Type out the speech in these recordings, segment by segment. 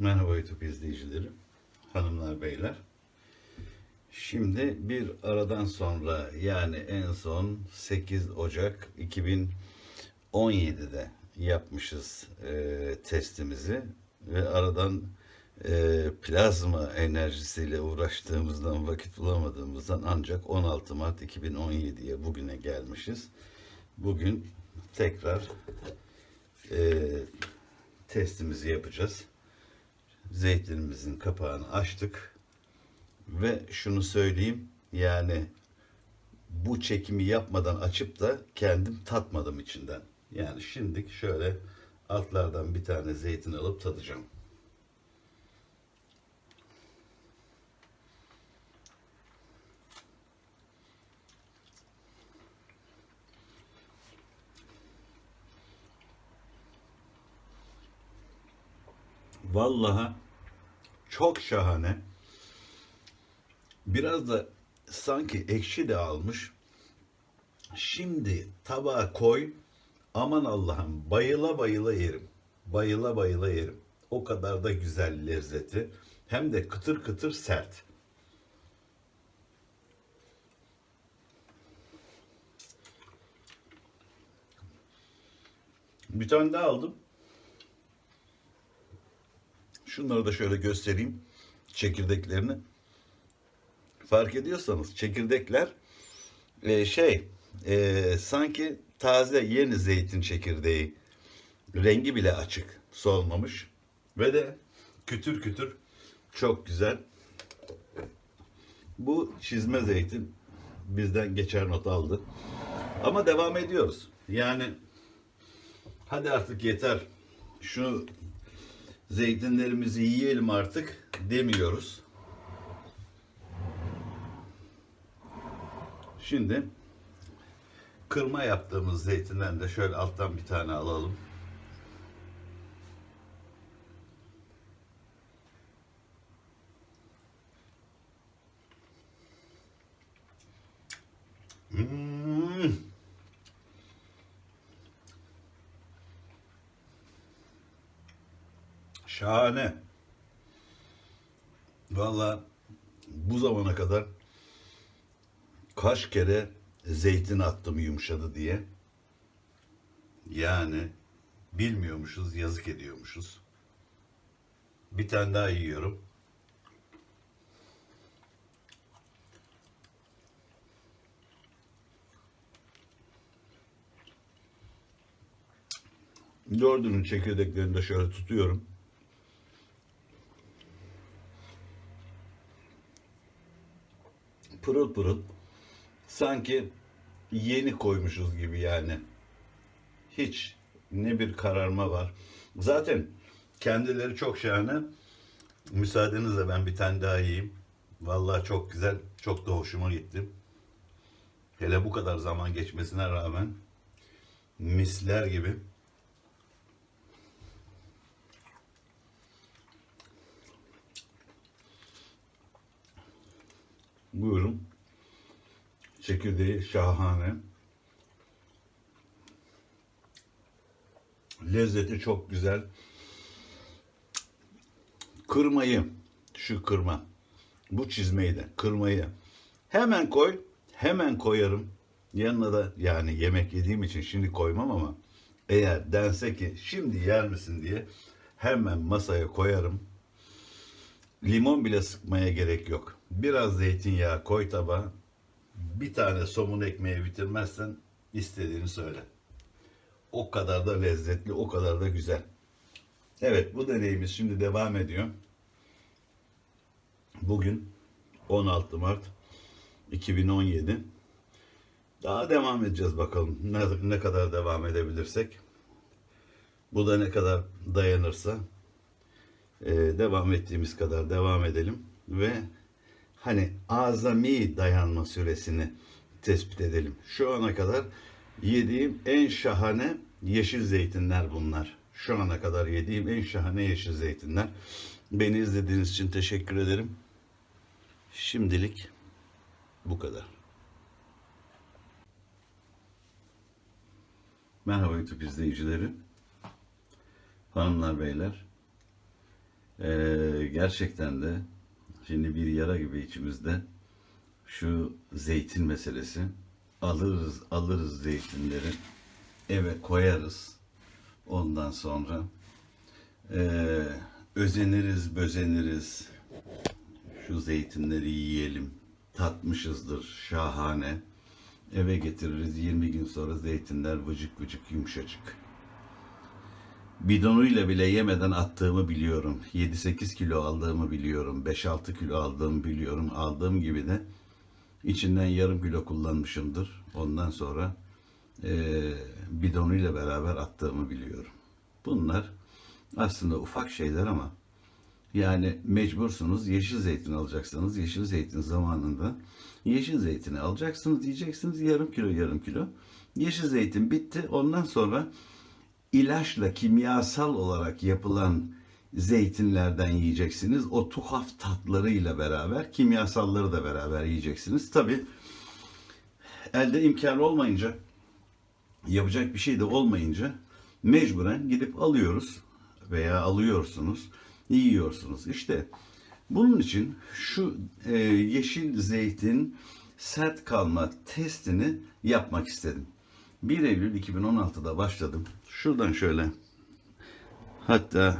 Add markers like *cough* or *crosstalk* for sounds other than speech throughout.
Merhaba YouTube izleyicileri, hanımlar beyler. Şimdi bir aradan sonra yani en son 8 Ocak 2017'de yapmışız e, testimizi ve aradan e, plazma enerjisiyle uğraştığımızdan vakit bulamadığımızdan ancak 16 Mart 2017'ye bugüne gelmişiz. Bugün tekrar e, testimizi yapacağız zeytinimizin kapağını açtık ve şunu söyleyeyim yani bu çekimi yapmadan açıp da kendim tatmadım içinden. Yani şimdi şöyle altlardan bir tane zeytin alıp tadacağım. Vallahi çok şahane. Biraz da sanki ekşi de almış. Şimdi tabağa koy. Aman Allah'ım bayıla bayıla yerim. Bayıla bayıla yerim. O kadar da güzel lezzeti. Hem de kıtır kıtır sert. Bir tane daha aldım. Şunları da şöyle göstereyim. Çekirdeklerini. Fark ediyorsanız çekirdekler e, şey e, sanki taze yeni zeytin çekirdeği. Rengi bile açık. Solmamış. Ve de kütür kütür çok güzel. Bu çizme zeytin bizden geçer not aldı. Ama devam ediyoruz. Yani hadi artık yeter. Şu zeytinlerimizi yiyelim artık demiyoruz. Şimdi kırma yaptığımız zeytinden de şöyle alttan bir tane alalım. Hmm. Şahane. Valla bu zamana kadar kaç kere zeytin attım yumuşadı diye. Yani bilmiyormuşuz, yazık ediyormuşuz. Bir tane daha yiyorum. Dördünün çekirdeklerini de şöyle tutuyorum. Pırıl pırıl. Sanki yeni koymuşuz gibi yani. Hiç ne bir kararma var. Zaten kendileri çok şahane. Müsaadenizle ben bir tane daha yiyeyim. Vallahi çok güzel. Çok da hoşuma gitti. Hele bu kadar zaman geçmesine rağmen misler gibi. Buyurun. Çekirdeği şahane. Lezzeti çok güzel. Kırmayı, şu kırma, bu çizmeyi de, kırmayı hemen koy, hemen koyarım. Yanına da yani yemek yediğim için şimdi koymam ama eğer dense ki şimdi yer misin diye hemen masaya koyarım. Limon bile sıkmaya gerek yok. Biraz zeytinyağı koy tabağa. Bir tane somun ekmeği bitirmezsen istediğini söyle. O kadar da lezzetli, o kadar da güzel. Evet bu deneyimiz şimdi devam ediyor. Bugün 16 Mart 2017. Daha devam edeceğiz bakalım. Ne, ne kadar devam edebilirsek. Bu da ne kadar dayanırsa e, devam ettiğimiz kadar devam edelim ve hani azami dayanma süresini tespit edelim. Şu ana kadar yediğim en şahane yeşil zeytinler bunlar. Şu ana kadar yediğim en şahane yeşil zeytinler. Beni izlediğiniz için teşekkür ederim. Şimdilik bu kadar. Merhaba YouTube izleyicileri. Hanımlar, beyler. Ee, gerçekten de şimdi bir yara gibi içimizde şu zeytin meselesi. Alırız alırız zeytinleri eve koyarız. Ondan sonra ee, özeniriz bözeniriz. Şu zeytinleri yiyelim. Tatmışızdır şahane. Eve getiririz 20 gün sonra zeytinler vıcık vıcık yumuşacık bidonuyla bile yemeden attığımı biliyorum. 7-8 kilo aldığımı biliyorum. 5-6 kilo aldığımı biliyorum. Aldığım gibi de içinden yarım kilo kullanmışımdır. Ondan sonra eee bidonuyla beraber attığımı biliyorum. Bunlar aslında ufak şeyler ama yani mecbursunuz yeşil zeytin alacaksanız yeşil zeytin zamanında yeşil zeytini alacaksınız diyeceksiniz yarım kilo yarım kilo. Yeşil zeytin bitti ondan sonra ilaçla kimyasal olarak yapılan zeytinlerden yiyeceksiniz. O tuhaf tatlarıyla beraber kimyasalları da beraber yiyeceksiniz. Tabi elde imkan olmayınca yapacak bir şey de olmayınca mecburen gidip alıyoruz veya alıyorsunuz, yiyorsunuz. İşte bunun için şu e, yeşil zeytin sert kalma testini yapmak istedim. 1 Eylül 2016'da başladım. Şuradan şöyle hatta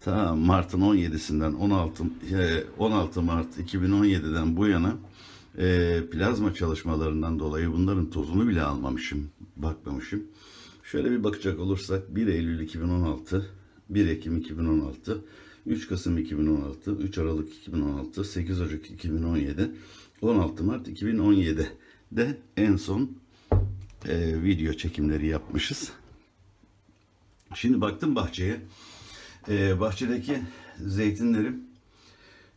ta Mart'ın 17'sinden 16 e, 16 Mart 2017'den bu yana e, plazma çalışmalarından dolayı bunların tozunu bile almamışım, bakmamışım. Şöyle bir bakacak olursak 1 Eylül 2016, 1 Ekim 2016, 3 Kasım 2016, 3 Aralık 2016, 8 Ocak 2017, 16 Mart 2017 de en son e, video çekimleri yapmışız. Şimdi baktım bahçeye. E, bahçedeki zeytinlerim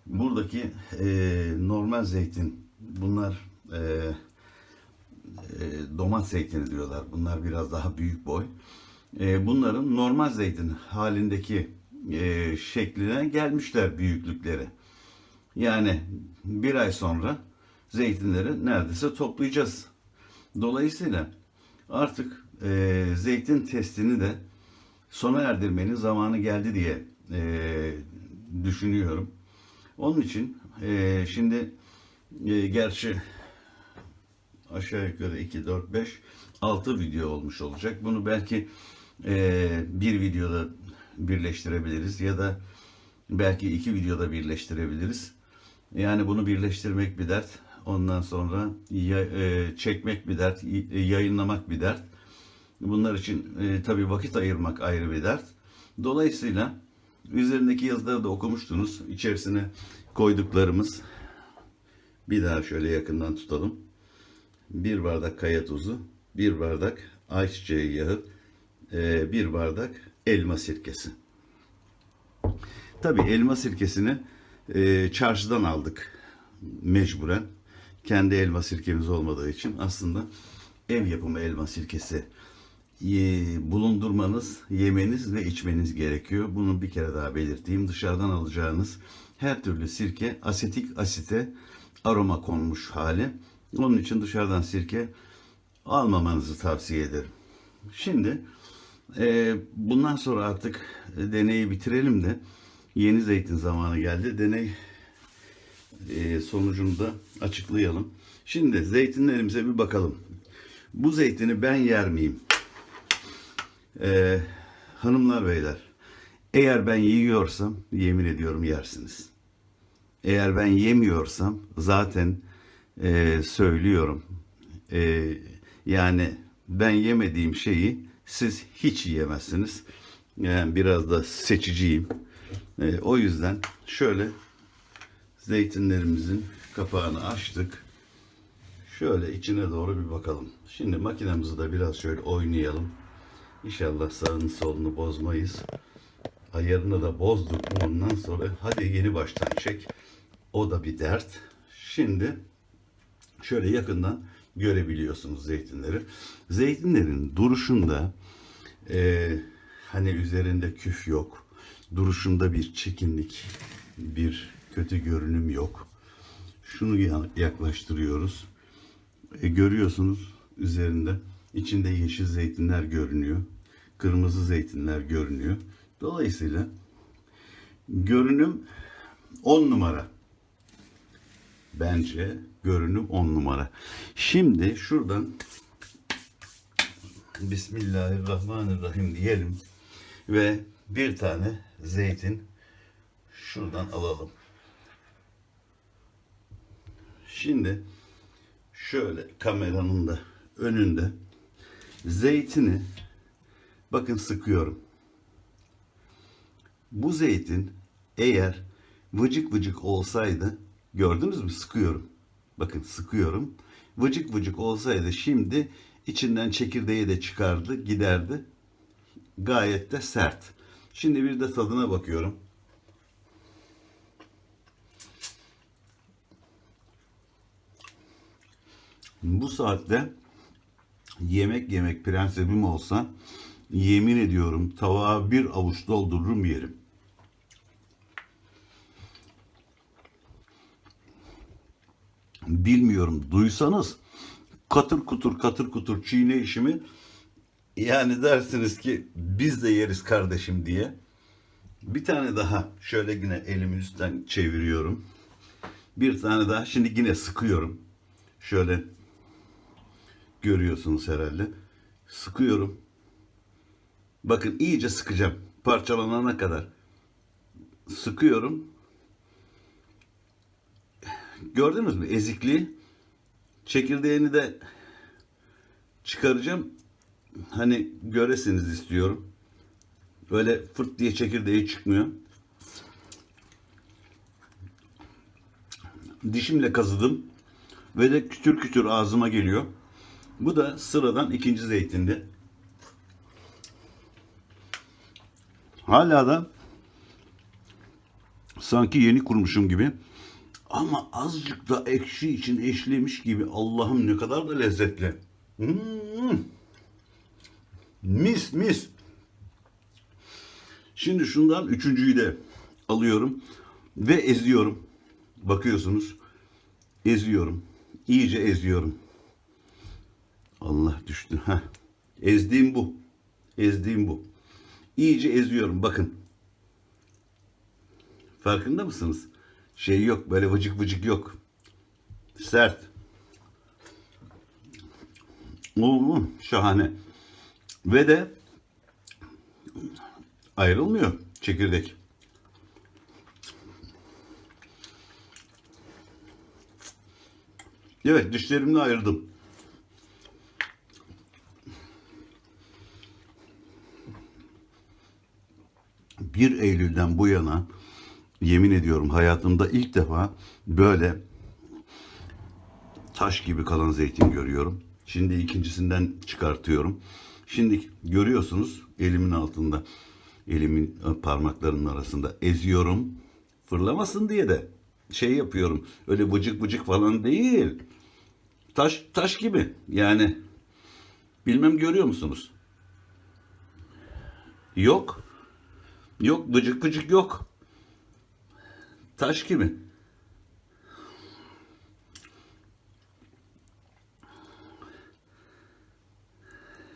buradaki e, normal zeytin bunlar e, e, domat zeytini diyorlar. Bunlar biraz daha büyük boy. E, bunların normal zeytin halindeki e, şekline gelmişler büyüklükleri. Yani bir ay sonra zeytinleri neredeyse toplayacağız. Dolayısıyla artık e, zeytin testini de sona erdirmenin zamanı geldi diye e, düşünüyorum. Onun için e, şimdi e, gerçi aşağı yukarı 2, 4, 5, 6 video olmuş olacak. Bunu belki e, bir videoda birleştirebiliriz ya da belki iki videoda birleştirebiliriz. Yani bunu birleştirmek bir dert. Ondan sonra ya, e, çekmek bir dert, y- yayınlamak bir dert. Bunlar için e, tabii vakit ayırmak ayrı bir dert. Dolayısıyla üzerindeki yazıları da okumuştunuz. İçerisine koyduklarımız bir daha şöyle yakından tutalım. Bir bardak kaya tuzu, bir bardak ayçiçeği yağı, e, bir bardak elma sirkesi. Tabii elma sirkesini e, çarşıdan aldık mecburen. Kendi elma sirkemiz olmadığı için aslında ev yapımı elma sirkesi e, bulundurmanız, yemeniz ve içmeniz gerekiyor. Bunu bir kere daha belirteyim. Dışarıdan alacağınız her türlü sirke asetik asite aroma konmuş hali. Onun için dışarıdan sirke almamanızı tavsiye ederim. Şimdi e, bundan sonra artık deneyi bitirelim de yeni zeytin zamanı geldi. Deney sonucunu da açıklayalım. Şimdi zeytinlerimize bir bakalım. Bu zeytini ben yer miyim? E, hanımlar beyler, eğer ben yiyorsam yemin ediyorum yersiniz. Eğer ben yemiyorsam zaten e, söylüyorum. E, yani ben yemediğim şeyi siz hiç yiyemezsiniz. Yani biraz da seçiciyim. E, o yüzden şöyle zeytinlerimizin kapağını açtık. Şöyle içine doğru bir bakalım. Şimdi makinemizi de biraz şöyle oynayalım. İnşallah sağını solunu bozmayız. Ayarını da bozduk ondan sonra hadi yeni baştan çek. O da bir dert. Şimdi şöyle yakından görebiliyorsunuz zeytinleri. Zeytinlerin duruşunda e, hani üzerinde küf yok. Duruşunda bir çekinlik, bir kötü görünüm yok. Şunu ya- yaklaştırıyoruz. E, görüyorsunuz üzerinde içinde yeşil zeytinler görünüyor. Kırmızı zeytinler görünüyor. Dolayısıyla Görünüm 10 numara. Bence görünüm 10 numara. Şimdi şuradan Bismillahirrahmanirrahim diyelim ve bir tane zeytin şuradan alalım. Şimdi şöyle kameranın da önünde zeytini bakın sıkıyorum. Bu zeytin eğer vıcık vıcık olsaydı gördünüz mü sıkıyorum. Bakın sıkıyorum. Vıcık vıcık olsaydı şimdi içinden çekirdeği de çıkardı giderdi. Gayet de sert. Şimdi bir de tadına bakıyorum. Bu saatte yemek yemek prensibim olsa yemin ediyorum tabağa bir avuç doldururum yerim. Bilmiyorum duysanız katır kutur katır kutur çiğne işimi yani dersiniz ki biz de yeriz kardeşim diye. Bir tane daha şöyle yine elimi üstten çeviriyorum. Bir tane daha şimdi yine sıkıyorum. Şöyle görüyorsunuz herhalde. Sıkıyorum. Bakın iyice sıkacağım. Parçalanana kadar. Sıkıyorum. Gördünüz mü ezikliği? Çekirdeğini de çıkaracağım. Hani göresiniz istiyorum. Böyle fırt diye çekirdeği çıkmıyor. Dişimle kazıdım. Ve de kütür kütür ağzıma geliyor. Bu da sıradan ikinci zeytindi. Hala da sanki yeni kurmuşum gibi. Ama azıcık da ekşi için eşlemiş gibi. Allah'ım ne kadar da lezzetli. Hmm. Mis mis. Şimdi şundan üçüncüyü de alıyorum ve eziyorum. Bakıyorsunuz. Eziyorum. İyice eziyorum. Allah düştü. Heh. Ezdiğim bu. Ezdiğim bu. İyice eziyorum. Bakın. Farkında mısınız? Şey yok. Böyle vıcık vıcık yok. Sert. Oo, şahane. Ve de ayrılmıyor çekirdek. Evet dişlerimle ayırdım. Bir Eylül'den bu yana yemin ediyorum hayatımda ilk defa böyle taş gibi kalan zeytin görüyorum. Şimdi ikincisinden çıkartıyorum. Şimdi görüyorsunuz elimin altında, elimin parmaklarının arasında eziyorum. Fırlamasın diye de şey yapıyorum. Öyle bıcık bıcık falan değil. Taş taş gibi. Yani bilmem görüyor musunuz? Yok. Yok bıcık bıcık yok. Taş gibi.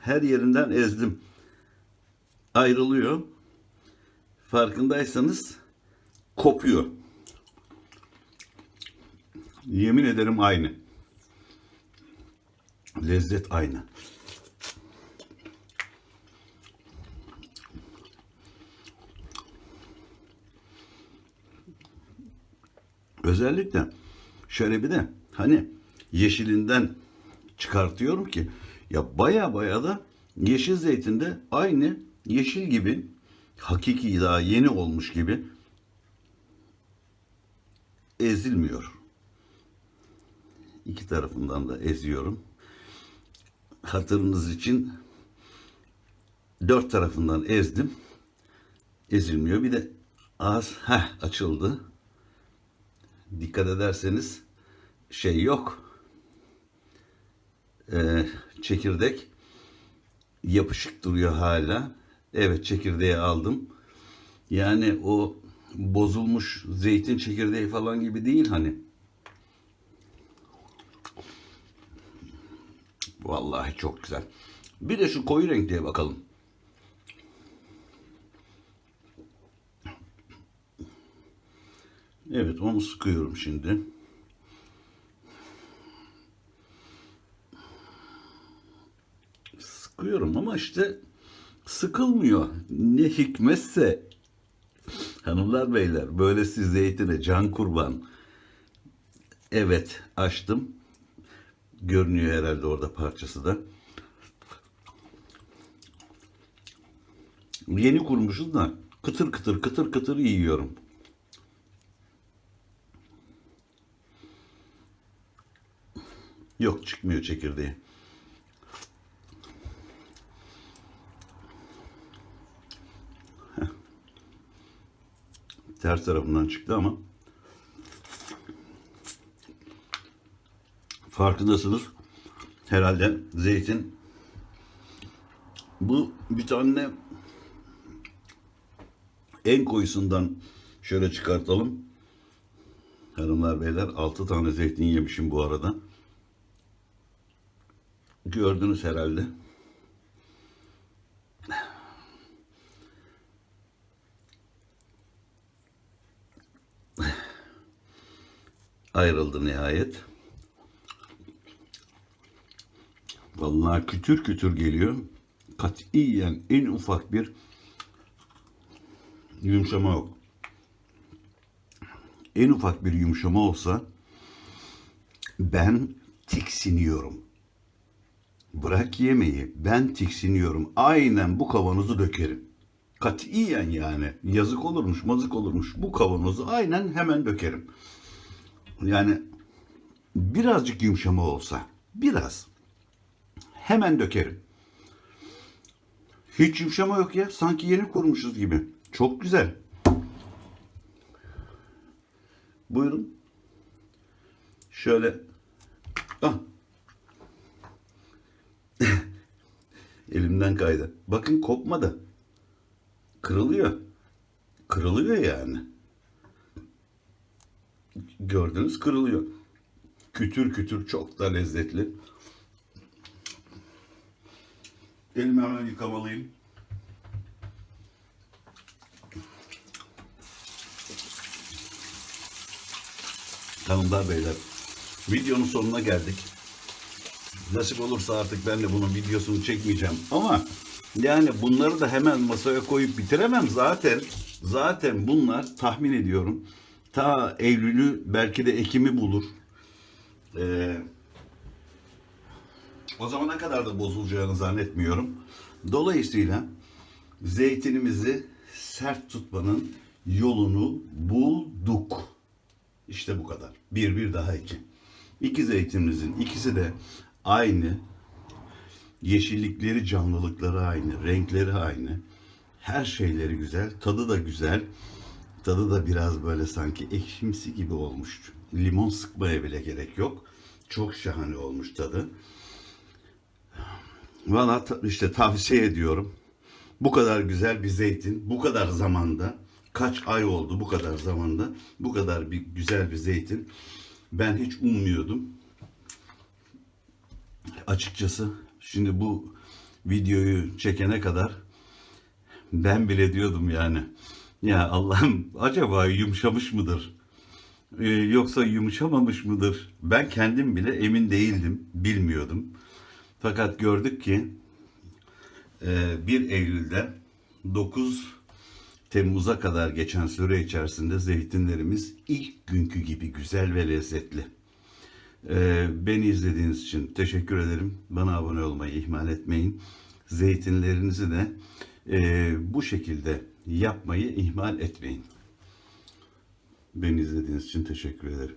Her yerinden ezdim. Ayrılıyor. Farkındaysanız kopuyor. Yemin ederim aynı. Lezzet aynı. Özellikle şöyle bir de hani yeşilinden çıkartıyorum ki ya baya baya da yeşil zeytinde aynı yeşil gibi hakiki daha yeni olmuş gibi ezilmiyor. İki tarafından da eziyorum. Hatırınız için dört tarafından ezdim. Ezilmiyor. Bir de ağız heh, açıldı. Dikkat ederseniz şey yok. Ee, çekirdek yapışık duruyor hala. Evet çekirdeği aldım. Yani o bozulmuş zeytin çekirdeği falan gibi değil hani. Vallahi çok güzel. Bir de şu koyu renkliye bakalım. Evet onu sıkıyorum şimdi. Sıkıyorum ama işte sıkılmıyor. Ne hikmetse hanımlar beyler böylesi zeytine can kurban. Evet açtım. Görünüyor herhalde orada parçası da. Yeni kurmuşuz da kıtır kıtır kıtır kıtır yiyorum. Yok çıkmıyor çekirdeği. Ters tarafından çıktı ama farkındasınız. Herhalde zeytin bu bir tane en koyusundan şöyle çıkartalım. Hanımlar beyler 6 tane zeytin yemişim bu arada. Gördünüz herhalde. Ayrıldı nihayet. Vallahi kütür kütür geliyor. Katiyen en ufak bir yumuşama yok. En ufak bir yumuşama olsa ben tiksiniyorum. Bırak yemeği ben tiksiniyorum. Aynen bu kavanozu dökerim. Katiyen yani yazık olurmuş mazık olurmuş bu kavanozu aynen hemen dökerim. Yani birazcık yumuşama olsa biraz hemen dökerim. Hiç yumuşama yok ya. Sanki yeni kurmuşuz gibi. Çok güzel. Buyurun. Şöyle. Ah. *coughs* Elimden kaydı. Bakın kopmadı. Kırılıyor. Kırılıyor yani. Gördünüz kırılıyor. Kütür kütür çok da lezzetli. Elimi hemen yıkamalıyım. Hanımlar beyler, videonun sonuna geldik. Nasip olursa artık ben de bunun videosunu çekmeyeceğim. Ama yani bunları da hemen masaya koyup bitiremem zaten. Zaten bunlar tahmin ediyorum. Ta Eylül'ü belki de Ekim'i bulur. Ee, o zamana kadar da bozulacağını zannetmiyorum. Dolayısıyla zeytinimizi sert tutmanın yolunu bulduk. İşte bu kadar. Bir bir daha iki. İki zeytinimizin ikisi de aynı. Yeşillikleri, canlılıkları aynı, renkleri aynı. Her şeyleri güzel, tadı da güzel. Tadı da biraz böyle sanki ekşimsi gibi olmuş. Limon sıkmaya bile gerek yok. Çok şahane olmuş tadı. Valla işte tavsiye ediyorum. Bu kadar güzel bir zeytin, bu kadar zamanda, kaç ay oldu bu kadar zamanda, bu kadar bir güzel bir zeytin. Ben hiç ummuyordum. Açıkçası şimdi bu videoyu çekene kadar ben bile diyordum yani. Ya Allah'ım acaba yumuşamış mıdır? Ee, yoksa yumuşamamış mıdır? Ben kendim bile emin değildim, bilmiyordum. Fakat gördük ki e, 1 Eylül'den 9 Temmuz'a kadar geçen süre içerisinde zeytinlerimiz ilk günkü gibi güzel ve lezzetli. E, Beni izlediğiniz için teşekkür ederim. Bana abone olmayı ihmal etmeyin. Zeytinlerinizi de e, bu şekilde yapmayı ihmal etmeyin. Beni izlediğiniz için teşekkür ederim.